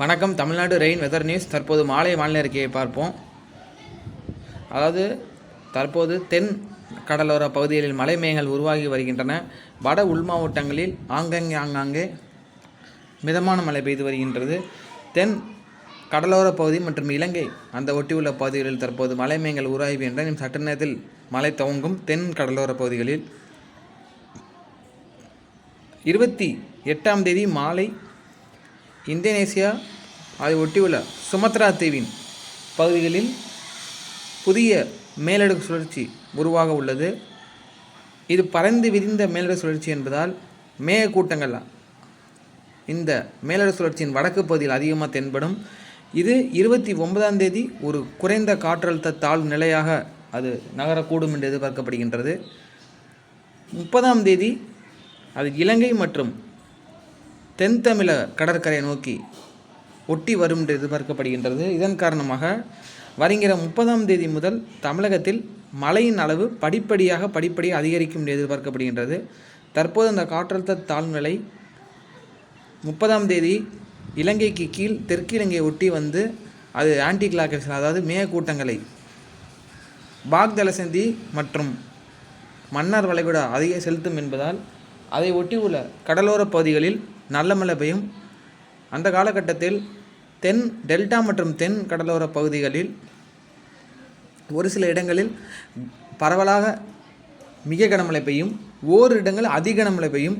வணக்கம் Tamil Nadu rain weather news. தற்போது மாலை வானிலை அறிக்கையை பார்ப்போம். அதாவது தற்போது தென் கடலோர பகுதிகளில் மலை மேகங்கள் உருவாகி வருகின்றன. வட உள் மாவட்டங்களில் ஆங்காங்கே ஆங்காங்கே மிதமான மழை பெய்து வருகின்றது. தென் கடலோர பகுதி மற்றும் இலங்கை அந்த ஒட்டியுள்ள பகுதிகளில் தற்போது மலை மேகங்கள் உருவாகி வருகின்றன. சற்று நேரத்தில் மழை துவங்கும் தென் கடலோர பகுதிகளில். இருபத்தி எட்டாம் தேதி மாலை இந்தோனேசியா அதை ஒட்டியுள்ள சுமத்ரா தீவின் பகுதிகளில் புதிய மேலடுக்கு சுழற்சி உருவாக உள்ளது. இது பறந்து விரிந்த மேலடுக்கு சுழற்சி என்பதால் மேகக்கூட்டங்கள் இந்த மேலடுக்கு சுழற்சியின் வடக்கு பகுதியில் அதிகமாக தென்படும். இது இருபத்தி ஒன்பதாம் தேதி ஒரு குறைந்த காற்றழுத்த தாழ்வு நிலையாக அது நகரக்கூடும் என்று எதிர்பார்க்கப்படுகின்றது. முப்பதாம் தேதி அது இலங்கை மற்றும் தென் தமிழ கடற்கரையை நோக்கி ஒட்டி வரும் என்று எதிர்பார்க்கப்படுகின்றது. இதன் காரணமாக வருகிற முப்பதாம் தேதி முதல் தமிழகத்தில் மழையின் அளவு படிப்படியாக படிப்படியாக அதிகரிக்கும் என்று எதிர்பார்க்கப்படுகின்றது. தற்போது அந்த காற்றழுத்த தாழ்நிலை முப்பதாம் தேதி இலங்கைக்கு கீழ் தெற்கு இலங்கையை ஒட்டி வந்து அது ஆன்டி கிளாக்கர்ஸ் அதாவது மேகக்கூட்டங்களை பாக்தலசந்தி மற்றும் மன்னார் வளைகுடா அதிக செலுத்தும் என்பதால் அதை ஒட்டி உள்ள கடலோர பகுதிகளில் நல்ல மழை பெய்யும். அந்த காலகட்டத்தில் தென் டெல்டா மற்றும் தென் கடலோர பகுதிகளில் ஒரு சில இடங்களில் பரவலாக மிக கனமழை பெய்யும். ஓர் இடங்கள் அதிக கனமழை பெய்யும்.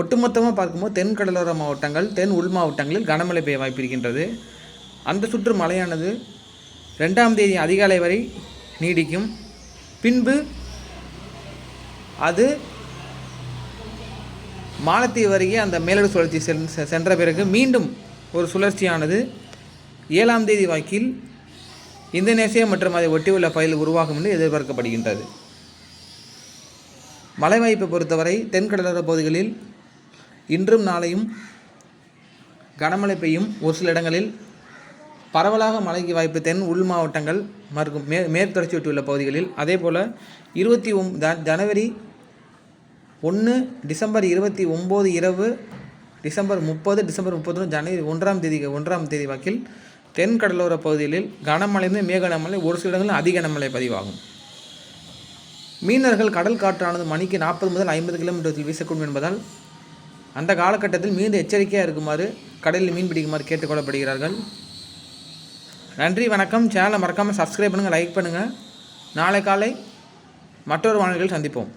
ஒட்டுமொத்தமாக பார்க்கும்போது தென் கடலோர மாவட்டங்கள் தென் உள் மாவட்டங்களில் கனமழை பெய்ய வாய்ப்பு இருக்கின்றது. அந்த சுற்று மழையானது ரெண்டாம் தேதி அதிகாலை வரை நீடிக்கும். பின்பு அது மாலத்தீவு அருகே அந்த மேலடு சுழற்சி சென்ற பிறகு மீண்டும் ஒரு சுழற்சியானது. ஏழாம் தேதி வாக்கில் இந்தோனேசியா மற்றும் அதை ஒட்டியுள்ள பயில் உருவாகும் என்று எதிர்பார்க்கப்படுகின்றது. மழை வாய்ப்பை பொறுத்தவரை தென்கடலோர பகுதிகளில் இன்றும் நாளையும் கனமழை பெய்யும் ஒரு சில இடங்களில் பரவலாக மழைக்கு வாய்ப்பு தென் உள் மாவட்டங்கள் மற்றும் மே மேற்தொடர்ச்சி ஒட்டியுள்ள பகுதிகளில். அதே போல் இருபத்தி ஒம் ஜனவரி ஒன்று டிசம்பர் இருபத்தி ஒம்பது இரவு டிசம்பர் முப்பது டிசம்பர் முப்பத்தொன்று ஜனவரி ஒன்றாம் தேதி ஒன்றாம் தேதி வாக்கில் தென் கடலோர பகுதிகளில் கனமழையிலிருந்து மிக கனமழை ஒரு சில இடங்களில் அதிக கனமழை பதிவாகும். மீனவர்கள் கடல் காற்றானது மணிக்கு நாற்பது முதல் ஐம்பது கிலோமீட்டரில் வீசக்கூடும் என்பதால் அந்த காலகட்டத்தில் மீண்டும் எச்சரிக்கையாக இருக்குமாறு கடலில் மீன் பிடிக்குமாறு கேட்டுக்கொள்ளப்படுகிறார்கள் நன்றி வணக்கம். சேனலை மறக்காமல் சப்ஸ்கிரைப் பண்ணுங்கள் லைக் பண்ணுங்கள் நாளை காலை மற்றொரு வானொலியில் சந்திப்போம்.